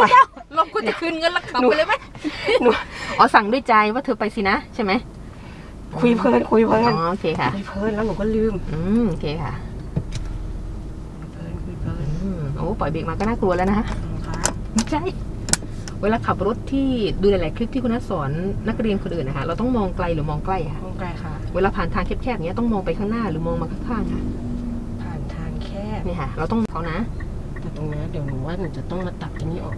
ไปลงกูจะคืนเงินแล้วขับหนูไปเลยไหมหนูอ๋อสั่งด้วยใจว่าเธอไปสินะใช่ไหมคุยเพลินคุยเพลิอ๋นอโอเคค่ะ คุยเพลินแล้วหนูก็ลืม อืมโอเคค่ะเพลินคุยเพลินอืมโอ้ปล่อยเบรกมาก็น่ากลัวแล้วนะคะค่ะไม่ใช่เวลาขับรถที่ดูหลาย ๆ คลิปที่คุณนัทสอนนักเรียนคนอื่นนะคะเราต้องมองไกลหรือมองใกล้ค่ะมองไกลค่ะ เวลาผ่านทางแคบๆอย่างเงี้ยต้องมองไปข้างหน้าหรือมองมาข้างๆค่ะ ผ่านทางแคบนี่ค่ะ เราต้องเขานะแต่ต รงเนี้ยเดี๋ยวหนูว่าหนูจะต้องมาตัดอันนี้ออก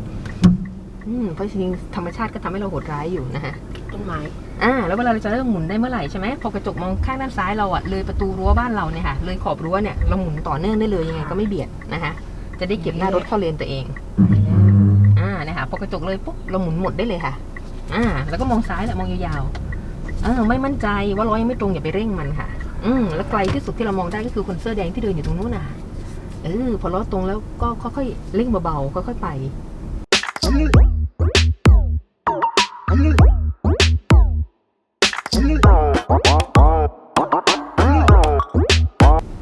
อืมเพราะจริงๆธรรมชาติก็ทำให้เราโหดร้ายอยู่นะคะต้นไม้อ่าแล้วเวลาเราจะเริ่มหมุนได้เมื่อไหร่ใช่ไหมพอกระจกมองข้างด้านซ้ายเราอะเลยประตูรั้วบ้านเราเนี่ยค่ะเลยขอบรั้วเนี่ยเราหมุนต่อเนื่องได้เลยยังไงก็ไม่เบียดนะคะจะได้เก็บหน้ารถเข้าเลนตัวเองอ่าเนี่ยค่ะพอกระจกเลยปุ๊บเราหมุนหมดได้เลยค่ะอ่าแล้วก็มองซ้ายแหละมองยาวๆเออไม่มั่นใจว่าล้อยังไม่ตรงอย่าไปเร่งมันค่ะ อืมแล้วไกลที่สุดที่เรามองได้ก็คือคนเสื้อแดงที่เดินอยู่ตรงนู้นน่ะ เออพอล้อตรงแล้วก็ค่อยๆเร่งเบาๆค่อยๆไป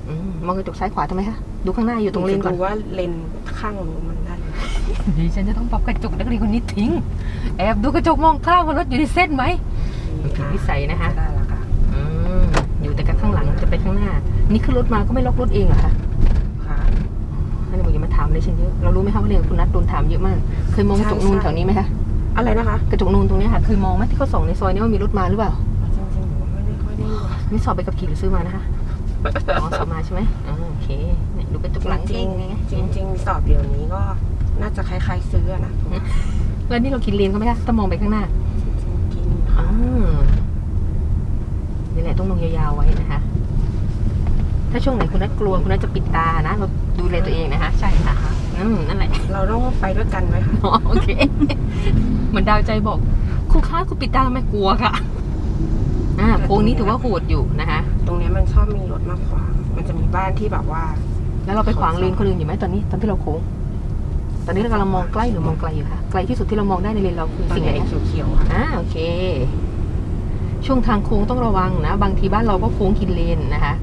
อืมมองกระจกซ้ายขวาทำไมคะดูข้างหน้าอยู่ตรงเลนก่อนดูว่าเลนข้างนู้นมันได้ไหมดิฉันจะต้องปรับกระจกนักเรียนคนนี้ทิ้ง แอบดูกระจกมองข้างว่ารถอยู่ในเส้นไหมมันผิดวิสัยนะคะได้แล้วค่ะอืมอยู่แต่กับข้างหลังจะไปข้างหน้า นี่ขึ้นรถมาก็ไม่ล็อกรถเองเหรอคะค่ะ อันนี้บอกอย่ามาถาม เลยฉันเยอะเรารู้ไหมคะว่าเรียนกับคุณนัทโดนถามเยอะมาก เคยมองกระจกนูนแถวนี้ไหมคะอะไรนะคะ กระจกนูนตรงเนี้ยค่ะเคยมองไหมที่เขาส่องในซอยนี้ว่ามีรถมาหรือเปล่าจริงๆหนูไม่ได้ค่อยได้ยินนี่สอบไปกับขี่หรือซื้อมานะคะอ๋อสอบมาใช่ไหมอ๋อโอเคเนี่ยดูกระจกหลังจริเองงไงจริงจริง ๆ สอบเดี๋ยวนี้ก็น่าจะคล้ายๆซื้ออะนะแล้วนี่เรากินเลนก็ไหมคะต้องมองไปข้างหน้ากินอ่านี่แหละต้องมองยาวๆไว้นะคะ ถ้าช่วงไหนคุณนัทกลัวคุณนัทจะปิดตานะเราดูแลตัวเองนะคะใช่ค่ะ อืมนั่นแหละเราต้องไปด้วยกันไหมคะอ๋อโอเคเหมือนดาวใจบอกครูคะครูปิดตาทำไมกลัวค่ะอ่าโค้งนี้ถือว่าโหดอยู่นะคะตรงเนี้ยมันชอบมีรถมาขวางมันจะมีบ้านที่แบบว่า แล้วเราไปขวางเลนคนอื่นอยู่ไหมตอนนี้ตอนที่เราโค้งตอนนี้เรากำลังมองใกล้หรือมองไกลอยู่คะไกลที่สุดที่เรามองได้ในเลนเราคือตอนสิ่งไหนนี้คะเขียวๆค่ะอ่าโอเค ช่วงทางโค้งต้องระวังนะ บางทีบ้านเราก็โค้งกินเลนนะคะ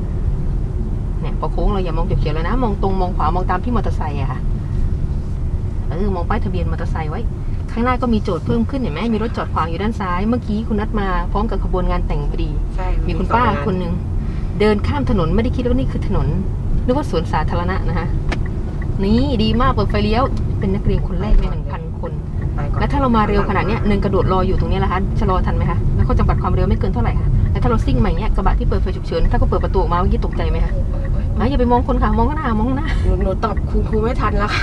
เนี่ยพอโค้งเราอย่ามองเขียวๆแล้วนะ มองตรงมองขวามองตามที่มอเตอร์ไซค์อะค่ะเออมองป้ายทะเบียนมอเตอร์ไซค์ไว้ ข้างหน้าก็มีโจทย์เพิ่มขึ้นเห็นไหมมีรถจอดขวางอยู่ด้านซ้าย เมื่อกี้คุณนัดมาพร้อมกับขบวนงานแต่งพอดี ใช่มีคุณป้าคนหนึ่งเดินข้ามถนนไม่ได้คิดว่านี่คือถนนนึกว่าสวนสาธารณะนะคะนี่ดีมากเปิดไฟเลี้ยว เป็นนักเรียนคนแรกในหนึ่งพันคนไปก่อนแล้วถ้าเรามาเร็วขนาดเนี้ยหนึ่งกระโดดรออยู่ตรงเนี้ยนะคะชะลอทันไหมคะแล้วเขาจำกัดความเร็วไม่เกินเท่าไหร่คะแล้วถ้าเราซิ่งมาอย่างเงี้ยกระบะที่เปิดไฟฉุกเฉินถ้าเขาเปิดประตูออกมาเมื่อกี้ตกใจไหมคะ อะอย่าไปมองคนค่ะมองข้างหน้ามองข้างหน้า หนูหนูตอบครูครูไม่ทันแล้วค่ะ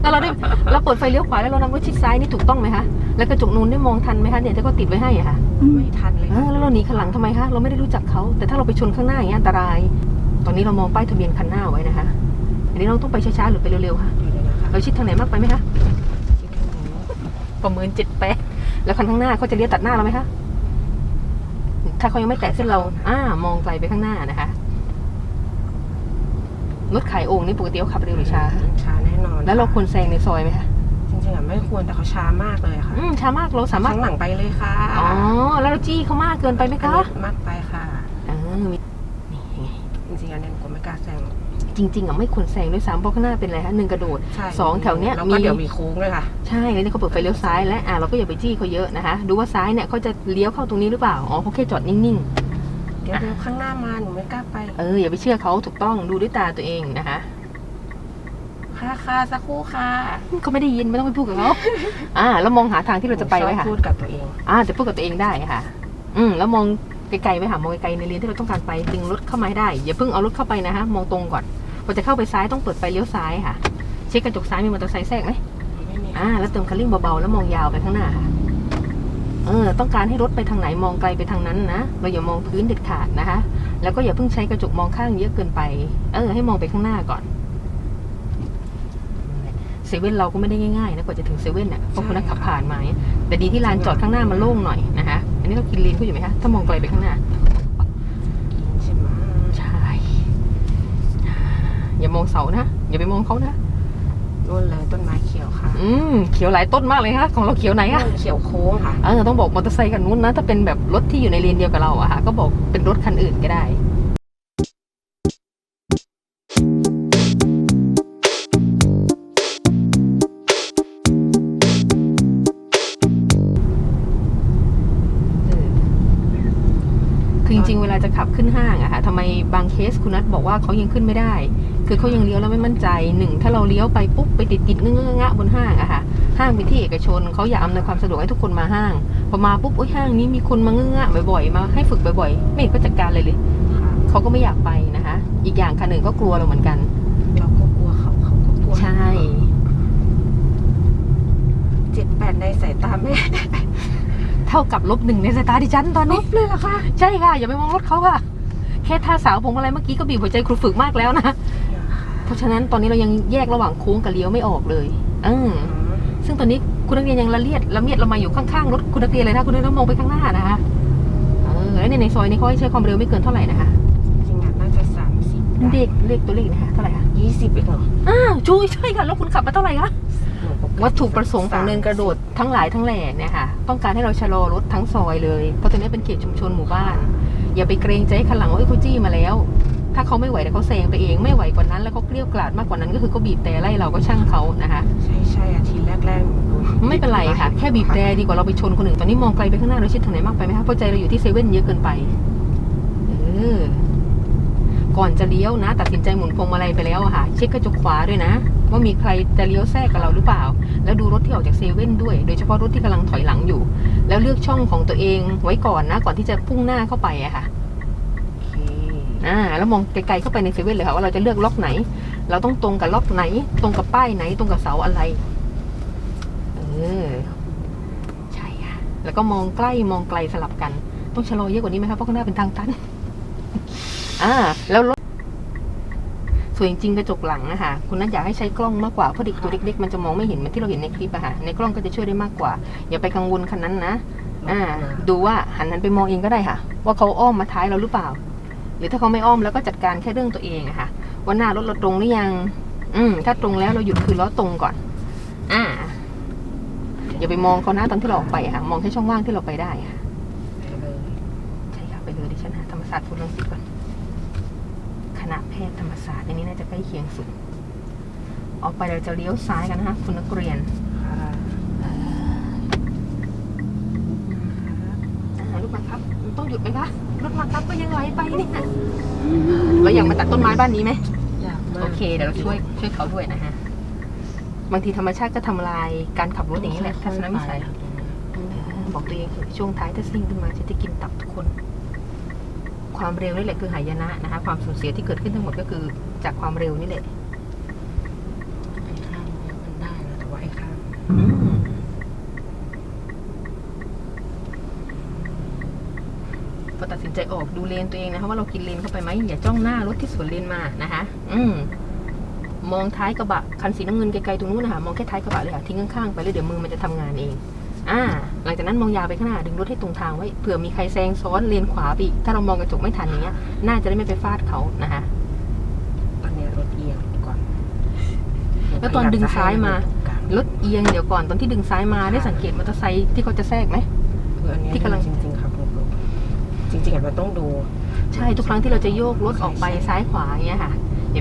แล้วเราได้เราเปิดไฟเลี้ยวขวาแล้วเรานำรถชิดซ้ายนี่ถูกต้องไหมคะแล้วกระจกนูนได้มองทันไหมคะเนี่ยที่เขาติดไว้ให้อะค่ะไม่ทันเลยเอค่ะอแล้วเราหนีข้างหลังทำไมคะเราไม่ได้รู้จักเขาแต่ถ้าเราไปชนข้างหน้าอย่างเงี้ยอันตราย ตอนนี้เรามองป้ายทะเบียนคันหน้าไว้นะคะ อันนี้เราต้องไปช้าๆหรือไปเร็วๆคะเดี๋ยวนะคะเราชิดทางไหนมากไปไหมคะประเมินเจ็ดแปดแล้วคันข้างหน้าเขาจะเลี้ยวตัดหน้าเราไหมคะถ้าเขายังไม่แตะเส้นเราอ่ามองไกลไปข้างหน้านะคะ รถขายโอ่งนี่ปกติเขาขับเร็วหรือช้าคะช้าแน่นอนแล้วเราควรแซงในซอยไหมคะจริงๆอะไม่ควรแต่เขาช้ามากเลยค่ะอืมช้ามากเราสามารถข้างหลังไปเลยค่ะอ๋อแล้วเราจี้เขามากเกินไปไหมคะมากไปค่ะเออมีนี่ไงจริงๆอันนี้หนูก็ไม่กล้าแซงจริงๆอะไม่ควรแซงด้วยซ้ำเพราะข้างหน้าเป็นอะไรคะหนึ่งกระโดดใช่สองแถวเนี้ยแล้วมีก็เดี๋ยวมีโค้งด้วยค่ะใช่แล้วนี่เขาเปิดไฟเลี้ยวซ้ายและอะเราก็อย่าไปจี้เขาเยอะนะคะ ดูว่าซ้ายเนี่ยเขาจะเลี้ยวเข้าตรงนี้หรือเปล่าอ๋อเขาแค่จอดนิ่ง เดี๋ยวเดี๋ยวข้างหน้ามาหนูไม่กล้าไปๆเอออย่าไปเชื่อเขาถูกต้องดูด้วยตาตัวเองนะคะ ค่ะค่ะสักครู่ค่ะเขาไม่ได้ยินไม่ต้องไปพูดกับเขาอ่า แล้วมองหาทางที่เราจะไปไว้ชอบค่ะพูดกับตัวเอง อ่าจะพูดกับตัวเองได้ค่ะ อืมแล้วมองไกลๆไว้ค่ะมองไกลๆในเลนที่เราต้องการไปดึงรถเข้ามาให้ได้ อย่าเพิ่งเอารถเข้าไปนะคะมองตรงก่อนพอจะเข้าไปซ้ายต้องเปิดไฟเลี้ยวซ้ายค่ะ เช็คกระจกซ้ายมีมอเตอร์ไซค์แทรกไหมไม่มีอ่า แล้วเติมคันเร่งเบาๆแล้วมองยาวไปข้างหน้าค่ะ เออต้องการให้รถไปทางไหนมองไกลไปทางนั้นนะเราอย่ามองพื้นเด็ดขาดนะคะ แล้วก็อย่าเพิ่งใช้กระจกมองข้างเยอะเกินไป เออ ให้มองไปข้างหน้าก่อนเซเว่นเราก็ไม่ได้ง่ายๆนะกว่าจะถึงเซเว่นเนี่ยเพราะคุณนักขับผ่านมาเนี่ยแต่ดีที่ลานจอดข้างหน้ามันโล่งหน่อยนะคะอันนี้เรากินเลนเขาอยู่ไหมคะถ้ามองไกลไปข้างหน้าใช่ไหมใช่อย่ามองเสานะอย่าไปมองเขานะ นู่นเลยต้นไม้เขียวค่ะอืมเขียวหลายต้นมากเลยค่ะของเราเขียวไหนอะนู่นเขียวโค้งค่ะเออต้องบอกมอเตอร์ไซค์กันนู้นนะถ้าเป็นแบบรถที่อยู่ในเลนเดียวกับเราอะค่ะ ก็บอกเป็นรถคันอื่นก็ได้ ขับขึ้นห้างอะค่ะทำไมบางเคสคุณนัทบอกว่าเขายังขึ้นไม่ได้ คือเขายังเลี้ยวแล้วไม่มั่นใจหนึ่งถ้าเราเลี้ยวไปปุ๊บไปติดติดๆเงื้อะๆบนห้างอะค่ะ ห้างเป็นที่เอกชนเขาอยากอำนวยความสะดวกให้ทุกคนมาห้างพอมาปุ๊บโอ้ยห้างนี้มีคนมาเงื้อะๆบ่อยๆ มาให้ฝึกบ่อยๆ ไม่เห็นก็จัดการเลยเลยค่ะเขาก็ไม่อยากไปนะคะ อีกอย่างคันหนึ่งก็กลัวเราเหมือนกัน เราก็กลัวเขาเขาก็กลัวใช่เจ็ดแปดในสายตาแม่เท่ากับลบหนึ่งในสายตาดิฉันตอนนี้เลยเหรอคะ ใช่ค่ะ อย่าไปมองรถเขาค่ะ แค่ท่าสาวผมอะไรเมื่อกี้ก็บีบหัวใจครูฝึกมากแล้วนะ เพราะฉะนั้นตอนนี้เรายังแยกระหว่างโค้งกับเลี้ยวไม่ออกเลยเออซึ่งตอนนี้คุณนักเรียนยังละเลียดละเมียดละไมอยู่ข้างๆรถคุณนักเรียนเลยนะ คุณนักเรียนมองไปข้างหน้านะคะเออแล้วในในซอยนี้เขาให้ใช้ความเร็วไม่เกินเท่าไหร่นะคะจริงๆอะน่าจะสามสิบเด็กเลขตัวเลขนะคะเท่าไหร่คะยี่สิบเองเหรออ้าวจุ้ยใช่ค่ะแล้วคุณขับมาเท่าไหร่คะหนูก็ วัตถุประสงค์ของเนินกระโดดทั้งหลายทั้งแหล่เนี่ยค่ะ ต้องการให้เราชะลอรถทั้งซอยเลย เพราะตรงนี้เป็นเขตชุมชนหมู่บ้าน อย่าไปเกรงใจคันหลังว่าเอ้ยเขาจี้มาแล้ว ถ้าเขาไม่ไหวเดี๋ยวเขาแซงไปเองไม่ไหวกว่านั้น แล้วเขาเกลี้ยวกล่อดมากกว่านั้นก็คือเขาบีบแต่ไล่เราก็ช่างเขานะคะ ใช่ใช่อาทิตย์แรกๆหนูโดนไม่เป็นไรค่ะ แค่บีบแต่ดีกว่าเราไปชนคนอื่นตอนนี้มองไกลไปข้างหน้าเราชิดทางไหนมากไปไหมคะเพราะใจเราอยู่ที่เซเว่นเยอะเกินไปเออก่อนจะเลี้ยวนะ ตัดสินใจหมุนพวงมาลัยไปแล้วอะค่ะ เช็คกระจกขวาด้วยนะ ว่ามีใครจะเลี้ยวแทรกกับเราหรือเปล่า แล้วดูรถที่ออกจากเซเว่นด้วย โดยเฉพาะรถที่กำลังถอยหลังอยู่ แล้วเลือกช่องของตัวเองไว้ก่อนนะ ก่อนที่จะพุ่งหน้าเข้าไปอะค่ะโอเคอ่าแล้วมองไกลๆเข้าไปในเซเว่นเลยค่ะว่าเราจะเลือกล็อกไหน เราต้องตรงกับล็อกไหน ตรงกับป้ายไหน ตรงกับเสาอะไร เออ ใช่ค่ะ แล้วก็มองใกล้มองไกลสลับกัน ต้องชะลอเยอะกว่านี้ไหมคะเพราะข้างหน้าเป็นทางตัน อ่า แล้วรถ ส่วนจริงๆกระจกหลังนะคะคุณนัทอยากให้ใช้กล้องมากกว่าเพราะเด็กตัวเล็กๆมันจะมองไม่เห็นเหมือนที่เราเห็นในคลิปอะค่ะในกล้องก็จะช่วยได้มากกว่า อย่าไปกังวลคันนั้นนะอ่าดูว่าหันนั้นไปมองเองก็ได้ค่ะ ว่าเขาอ้อมมาท้ายเราหรือเปล่า หรือถ้าเขาไม่อ้อมแล้วก็จัดการแค่เรื่องตัวเองอะค่ะว่าหน้ารถเราตรงหรือยัง อืมถ้าตรงแล้วเราหยุดคือล้อตรงก่อน อ่า อย่าไปมองเขานะตอนที่เราออกไปอะค่ะ มองแค่ช่องว่างที่เราไปได้อะค่ะไปเลยใช่ค่ะไปเลยดิฉันหาธรรมศาสตร์พุทธลังสิตก่อนค ณะแพทย์ธรรมศาสตร์อันนี้น่าจะใกล้เคียงสุด ออกไปเราจะเลี้ยวซ้ายกันนะคะคุณนักเรียนลูกมาครับ ต้องหยุดไหมคะรถมาครับก็ยังไหลไปเนี่ยเราอยากมาตัดต้นไม้บ้านนี้ไหมอยากโอเคเดี๋ยวเราช่วยช่วยเขาด้วยนะฮะบางทีธรรมชาติก็ทำลายการขับรถอย่างนี้แหละทัศนวิสัยบอกตัวเองเถอะช่วงท้ายถ้าซิ่งขึ้นมาฉันจะกินตับทุกคน ความเร็วนี่แหละคือหายนะนะคะ ความสูญเสียที่เกิดขึ้นทั้งหมดก็คือจากความเร็วนี่แหละไอ้ข้างมันได้นะแต่ว่าไอ้ข้างอืมพอตัดสินใจออกดูเลนตัวเองนะคะว่าเรากินเลนเข้าไปไหมอย่าจ้องหน้ารถที่สวนเลนมานะคะ อืมมองท้ายกระบะคันสีน้ำเงินไกลๆตรงนู้นนะคะมองแค่ท้ายกระบะเลยค่ะทิ้งข้างๆไปเลยเดี๋ยวมือมันจะทำงานเอง อ่าหลังจากนั้นมองยาวไปข้างหน้าดึงรถให้ตรงทางไว้เผื่อมีใครแซงซ้อนเลนขวาไปอีกถ้าเรามองกระจกไม่ทันอย่างเงี้ยน่าจะได้ไม่ไปฟาดเขานะคะตอนนี้รถเอียงก่อนแล้วตอนดึงซ้ายมากลางรถเอียงเดี๋ยวก่อนตอนที่ดึงซ้ายมาได้สังเกตมอเตอร์ไซค์ที่เขาจะแทรกไหมคืออันเนี้ยที่กำลังจริงๆครับหนูจริงๆอะมันต้องดู ใช่ทุกครั้งที่เราจะโยกรถออกไปซ้ายขวาอย่างเงี้ยค่ะ